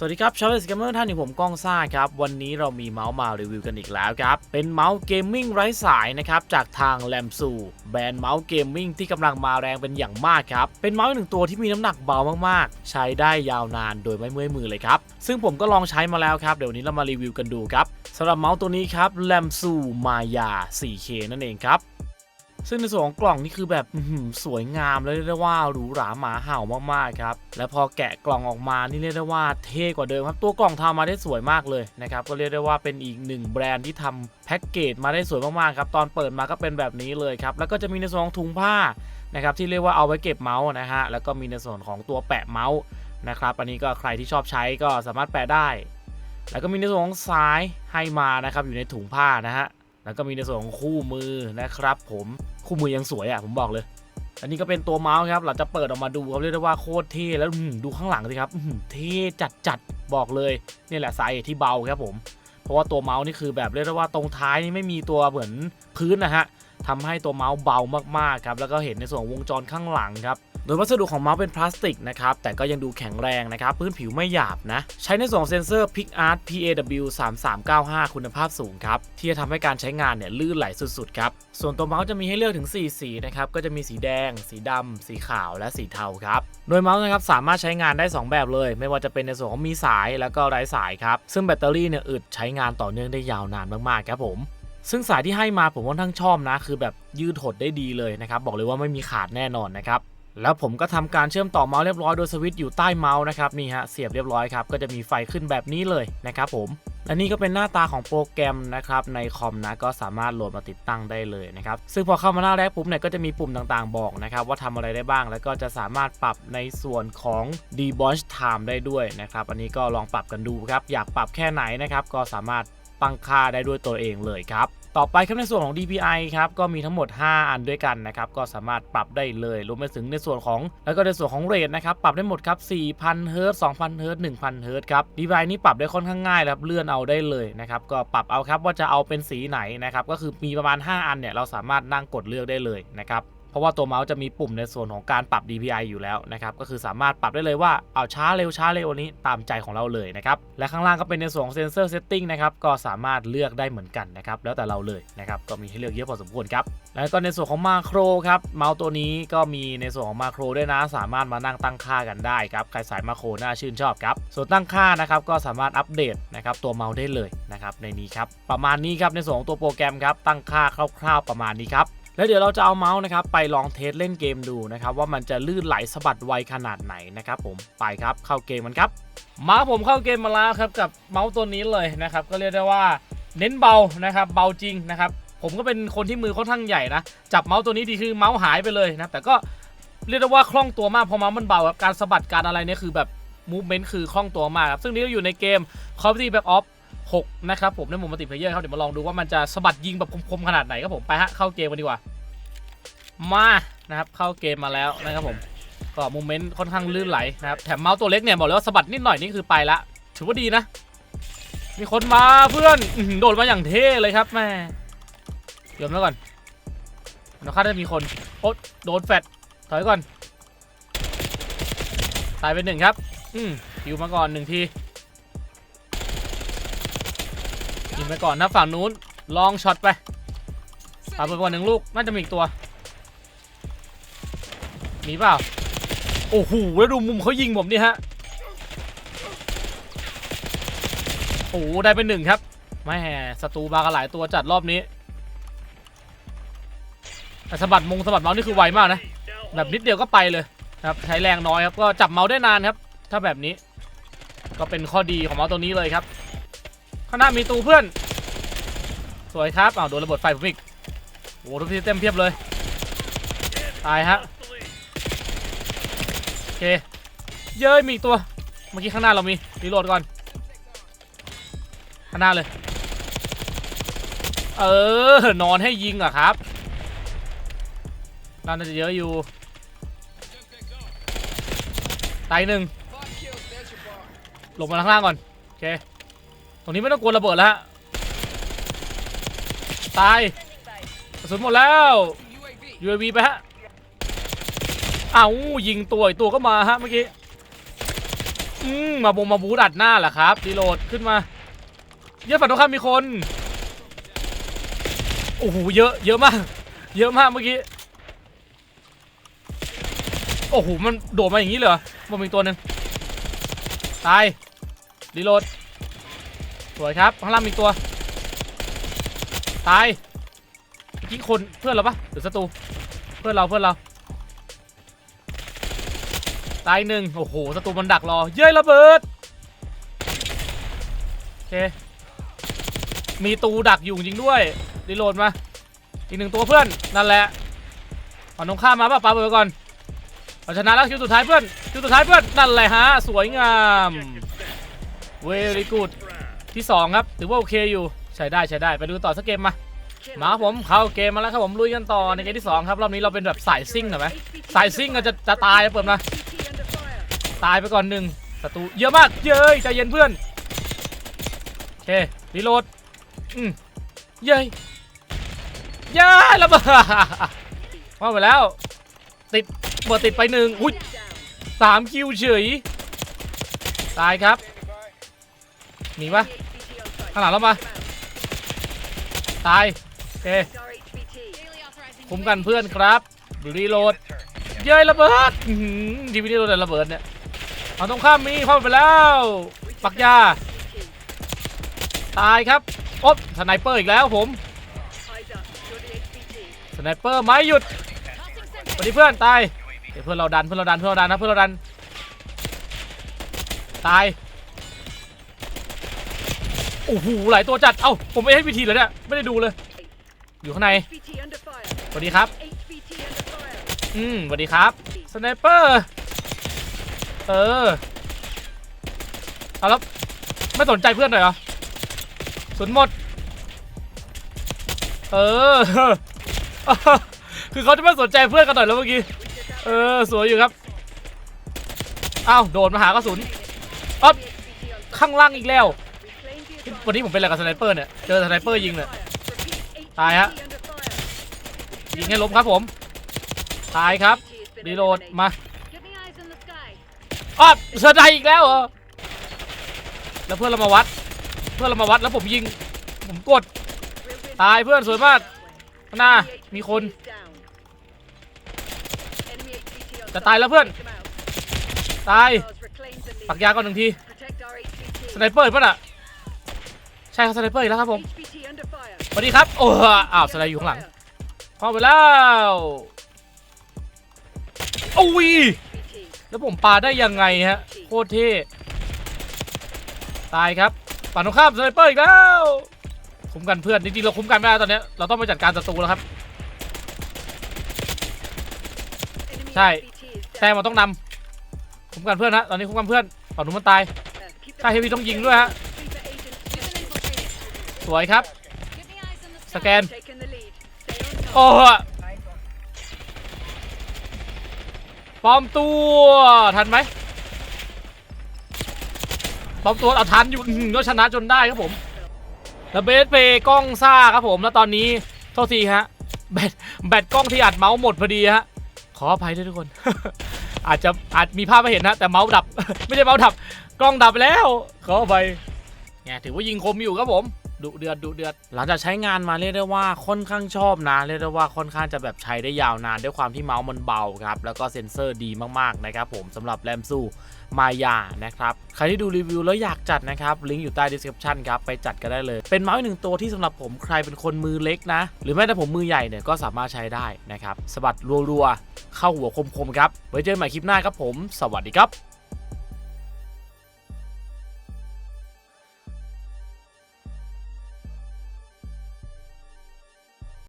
สวัสดีครับชาวเอสเกมเมอร์ท่านอยู่ผมก้องซ่าครับ วันนี้เรามีเมาส์มารีวิวกันอีกแล้วครับ เป็นเมาส์เกมมิ่งไร้สายนะครับ จากทางแลมซูแบรนด์เมาส์เกมมิ่งที่กำลังมาแรงเป็นอย่างมากครับ เป็นเมาส์หนึ่งตัวที่มีน้ำหนักเบามากๆ ใช้ได้ยาวนานโดยไม่เมื่อยมือเลยครับ ซึ่งผมก็ลองใช้มาแล้วครับ เดี๋ยววนนี้เรามารีวิวกันดูครับสำหรับเมาส์ตัวนี้ครับแลมซูมายา 4K นั่นเองครับ ซึ่งในส่วนของกล่องนี่คือแบบสวยงามและเรียกได้ว่าหรูหราหมาเห่ามากๆครับและพอแกะกล่องออกมานี่เรียกได้ว่าเท่กว่าเดิมครับตัวกล่องทำมาได้สวยมากเลยนะครับก็เรียกได้ว่าเป็นอีกหนึ่งแบรนด์ที่ทำแพ็กเกจมาได้สวยมากๆครับตอนเปิดมาก็เป็นแบบนี้เลยครับแล้วก็จะมีในส่วนของถุงผ้านะครับที่เรียกว่าเอาไว้เก็บเมาส์นะฮะแล้วก็มีในส่วนของตัวแปะเมาส์นะครับอันนี้ก็ใครที่ชอบใช้ก็สามารถแปะได้ แล้วก็มีในส่วนของสายให้มานะครับอยู่ในถุงผ้านะฮะ แล้วก็มีในส่วนของคู่มือนะครับ ผมคู่มือยังสวยอะผมบอกเลย อันนี้ก็เป็นตัวเมาส์ครับเราจะเปิดออกมาดูครับเรียกได้ว่าโคตรเท่แล้วดูข้างหลังสิครับเท่จัดจัดๆบอกเลยนี่แหละสาเหตุที่เบาครับผมเพราะว่าตัวเมาส์นี่คือแบบเรียกได้ว่าตรงท้ายนี่ไม่มีตัวเหมือนพื้นนะฮะทำให้ตัวเมาส์เบามากๆครับแล้วก็เห็นในส่วนของวงจรข้างหลังครับ โดยวัสดุของเมาส์เป็นพลาสติกนะครับ แต่ก็ยังดูแข็งแรงนะครับ พื้นผิวไม่หยาบนะ ใช้ในส่วนของเซนเซอร์ PicArt PAW 3395 คุณภาพสูงครับ ที่จะทำให้การใช้งานเนี่ยลื่นไหลสุดๆครับ ส่วนตัวเมาส์จะมีให้เลือกถึง 4 สีนะครับ ก็จะมีสีแดง สีดำ สีขาว และสีเทาครับ โดยเมาส์นะครับสามารถใช้งานได้ 2 แบบเลย ไม่ว่าจะเป็นในส่วนของมีสายแล้วก็ไร้สายครับ ซึ่งแบตเตอรี่เนี่ยอึดใช้งานต่อเนื่องได้ยาวนานมากๆครับผมซึ่งสายที่ให้มาผมค่อนข้างชอบนะ คือแบบยืดหดได้ดีเลยนะครับ บอกเลยว่าไม่มีขาดแน่นอนนะครับ แล้วผมก็ทำการเชื่อมต่อเมาส์เรียบร้อยโดยสวิตช์อยู่ใต้เมาส์นะครับนี่ฮะเสียบเรียบร้อยครับก็จะมีไฟขึ้นแบบนี้เลยนะครับผมและนี่ก็เป็นหน้าตาของโปรแกรมนะครับในคอมนะก็สามารถโหลดมาติดตั้งได้เลยนะครับซึ่งพอเข้ามาหน้าแรกปุ๊บเนี่ยก็จะมีปุ่มต่างๆบอกนะครับว่าทำอะไรได้บ้าง แล้วก็จะสามารถปรับในส่วนของ debauch time ได้ด้วยนะครับอันนี้ก็ลองปรับกันดูครับอยากปรับแค่ไหนนะครับก็สามารถตั้งค่าได้ด้วยตัวเองเลยครับ ต่อไปครับในส่วนของ DPI ครับก็มีทั้งหมด 5 อันด้วยกันนะครับก็สามารถปรับได้เลยรวมไปถึงในส่วนของ แล้วก็ในส่วนของเรทนะครับปรับได้หมดครับ4,000เฮิร์ต2,000เฮิร์ต1,000เฮิร์ตครับ DPI นี่ปรับได้ค่อนข้างง่ายครับเลื่อนเอาได้เลยนะครับก็ปรับเอาครับว่าจะเอาเป็นสีไหนนะครับก็คือมีประมาณ 5 อันเนี่ยเราสามารถนั่งกดเลือกได้เลยนะครับ ราะว่าตัวเมาส์จะมีปุ่มในส่วนของการปรับ DPI อยู่แล้วนะครับก็คือสามารถปรับได้เลยว่าเอาช้าเร็วช้าเร็วอันนี้ตามใจของเราเลยนะครับและข้างล่างก็เป็นในส่วนของเซนเซอร์เซตติ้งนะครับก็สามารถเลือกได้เหมือนกันนะครับแล้วแต่เราเลยนะครับก็มีให้เลือกเยอะพอสมควรครับแล้วก็ในส่วนของมาโครครับเมาส์ตัวนี้ก็มีในส่วนของมาโครด้วยนะสามารถมานั่งตั้งค่ากันได้ครับใครสายมาโครน่าชื่นชอบครับส่วนตั้งค่านะครับก็สามารถอัปเดตนะครับตัวเมาส์ได้เลยนะครับในนี้ครับประมาณนี้ครับในส่วนของตัวโปรแกรมครับตั้งค่าคร่าวๆประมาณนี้ครับ แล้วเดี๋ยวเราจะเอาเมาส์นะครับไปลองเทสเล่นเกมดูนะครับว่ามันจะลื่นไหลสะบัดไวขนาดไหนนะครับผมไปครับเข้าเกมมันครับ มาผมเข้าเกมมาแล้วครับกับเมาส์ตัวนี้เลยนะครับก็เรียกได้ว่าเน้นเบานะครับเบาจริงนะครับผมก็เป็นคนที่มือค่อนข้างใหญ่นะจับเมาส์ตัวนี้ดีคือเมาส์หายไปเลยนะแต่ก็เรียกได้ว่าคล่องตัวมากเพราะเมาส์มันเบาครับการสะบัดการอะไรเนี่ยคือแบบมูฟเมนต์คือคล่องตัวมากครับซึ่งนี่ก็อยู่ในเกม Call of Duty Black Ops 6 นะครับผมในมุมมัลติเพลเยอร์ครับเดี๋ยวมาลองดูว่ามันจะสะบัดยิงแบบคมๆขนาดไหนครับผมไปฮะเข้าเกมกันดีกว่ามานะครับเข้าเกมมาแล้วนะครับผมก็โมเมนต์ค่อนข้างลื่นไหลนะครับแถมเมาส์ตัวเล็กเนี่ยบอกเลยว่าสะบัดนิดหน่อยนี่คือไปละ ถือว่าดีนะ มีคนมาเพื่อนโดดมาอย่างเท่เลยครับแม่เดี๋ยวแล้วก่อนเดี๋ยวคาดว่ามีคนโอ๊โดนแฟดถอยก่อนตายไปหนึ่งครับ อืมคิวมาก่อนหนึ่งที ยิงไปก่อนนะฝั่งนู้นลองช็อตไปตาไปก่อนหนึ่งลูกน่าจะมีอีกตัว มีเปล่า โอ้โหแล้วดูมุมเขายิงผมนี่ฮะ โอ้โหได้เป็นหนึ่งครับไม่แห่ศัตรูมากันหลายตัวจัดรอบนี้แต่สะบัดมงสะบัดเมาส์นี่คือไวมากนะ แบบนิดเดียวก็ไปเลยครับใช้แรงน้อยครับก็จับเมาส์ได้นานครับ ถ้าแบบนี้ก็เป็นข้อดีของเมาส์ตัวนี้เลยครับ ข้างหน้ามีตูเพื่อน สวยครับอ้าวโดนระเบิดไฟผมอีกโอ้โหทุกทีเต็มเพียบเลย ตายฮะ โอเค เย้ยมีอีกตัว เมื่อกี้ข้างหน้าเรามีรีโหลดก่อน ข้างหน้าเลย เออ นอนให้ยิงเหรอะครับน่าจะเยอะอยู่ ตายหนึ่งลงมาข้างล่างก่อน โอเค รงนี้ไม่ต้องกลัวระเบิดแล้วฮะตายกระสุนหมดแล้ว UAV ไปฮะเอายิงตัวอีกตัวก็มาฮะเมื่อกี้อืมมาบงมาบูดอัดหน้าเหรอครับรีโหลดขึ้นมา เยอะฝั่งตรงข้ามมีคนโอ้โหเยอะเยอะมาก เยอะมากเมื่อกี้โอ้โหมันโดดมาอย่างนี้เลยเหรอมันมีตัวหนึ่งตายรีโหลด สวยครับ ข้างล่างมีตัว ตายเมื่อกี้คนเพื่อนเราปะหรือศัตรู เพื่อนเราเพื่อนเรา ตายหนึ่งโอ้โหศัตรูมันดักรอ เย้ยระเบิด โอเค มีตูดักอยู่จริงด้วยรีโหลดมา อีกหนึ่งตัวเพื่อน นั่นแหละฝั่งตรงข้ามมาป่ะปาเบอร์ก่อนเราชนะแล้วคิวสุดท้ายเพื่อน คิวสุดท้ายเพื่อน นั่นแหละฮะ สวยงาม เวรีกูด ที่สองครับ ถือว่าโอเคอยู่ ใช้ได้ใช้ได้ไปดูต่อสักเกมมา มาครับผมเข้าเกมมาแล้วครับผมลุยกันต่อในเกมที่สองครับรอบนี้เราเป็นแบบสายซิ่งเหน่อไหมสายซิ่งก็จะจะตายเปิดมาตายไปก่อนหนึ่งศัตรูเยอะมากเย้ยใจเย็นเพื่อนโอเครีโหลดอืมเย้ยเย้ยระเบิดว่าไปแล้ว ติดเบิดติดไปหนึ่งอุ้ยสามคิวเฉยตายครับหนีปะ ข้างหลังเรามา ตายโอเคคุ้มกันเพื่อนครับรีโหลด เย้ยระเบิดทีวีนี้โดนแต่ระเบิดเนี่ย เอาตรงข้ามมีเข้าไปแล้ว ปักยา ตายครับโอ๊บสไนเปอร์อีกแล้วผม สไนเปอร์ไม่หยุดสวัสดีเพื่อนตายเพื่อนเราดันเพื่อนเราดันเพื่อนเราดันนะเพื่อนเราดัน ตาย โอ้โหหลายตัวจัด เอ้าผมไม่ให้พีทีเลยเนี่ยไม่ได้ดูเลย อยู่ข้างในสวัสดีครับ อืมสวัสดีครับสไนเปอร์เออเอาแล้วไม่สนใจเพื่อนหน่อยเหรอสุนหมด เออ คือเขาจะไม่สนใจเพื่อนกันหน่อยแล้วเมื่อกี้ เออ สวยอยู่ครับ อ้าว โดนมาหากระสุนอ๊อบข้างล่างอีกแล้ว วันนี้ผมเป็นอะไรกับสไนเปอร์เนี่ย เจอสไนเปอร์ยิงเนี่ย ตายฮะ ยิงให้ล้มครับผม ตายครับ รีโหลดมาอ๊อสไนอีกแล้วเหรอ แล้วเพื่อนเรามาวัด เพื่อนเรามาวัดแล้วผมยิง ผมกด ตายเพื่อนสวยมากข้างหน้ามีคน จะตายแล้วเพื่อน ตาย ปักยาก่อนหนึ่งที สไนเปอร์ป่ะน่ะ ช่ครับสไนเปอร์อีกแล้วครับผมสวัสดีครับโอ้อ้าวสไนอยู่ข้างหลังเข้าไปแล้วโอ้ยแล้วผมปาได้ยังไงฮะโคตรเท่ตายครับฝั่งตรงข้ามสไนเปอร์อีกแล้วคุ้มกันเพื่อนจริงๆเราคุ้มกันไม่ได้ตอนเนี้ยเราต้องไปจัดการศัตรูแล้วครับ ใช่แต้มมันต้องนำคุ้มกันเพื่อนฮะตอนนี้คุ้มกันเพื่อนฝั่งนู้นมันตายใช่เฮฟวี่ต้องยิงด้วยฮะ สวยครับ สแกน โอ้โหปลอมตัวทันไหมปลอมตัวเอาทันอยู่อื้อหือก็ชนะจนได้ครับผมแล้วเบสเพย์กล้องซ่าครับผมแล้วตอนนี้โทษทีฮะแบตแบตกล้องที่อัดเมาส์หมดพอดีฮะขออภัยด้วยทุกคน อาจจะอาจมีภาพไม่เห็นนะแต่เมาส์ดับ ไม่ใช่เมาส์ดับ กล้องดับไปแล้ว ขออภัยไงถือว่ายิงคมอยู่ครับผม ดุเดือดดุเดือด หลังจากใช้งานมาเรียกได้ว่าค่อนข้างชอบนะเรียกได้ว่าค่อนข้างจะแบบใช้ได้ยาวนานด้วยความที่เมาส์มันเบาครับแล้วก็เซ็นเซอร์ดีมากๆนะครับผมสำหรับแรมซูมายานะครับใครที่ดูรีวิวแล้วอยากจัดนะครับลิงก์อยู่ใต้ description ครับไปจัดกันได้เลย เป็นเมาส์หนึ่งตัวที่สำหรับผมใครเป็นคนมือเล็กนะ หรือแม้แต่ผมมือใหญ่เนี่ยก็สามารถใช้ได้นะครับสะบัดรัวๆเข้าหัวคมๆครับไว้เจอกันใหม่คลิปหน้าครับผม สวัสดีครับ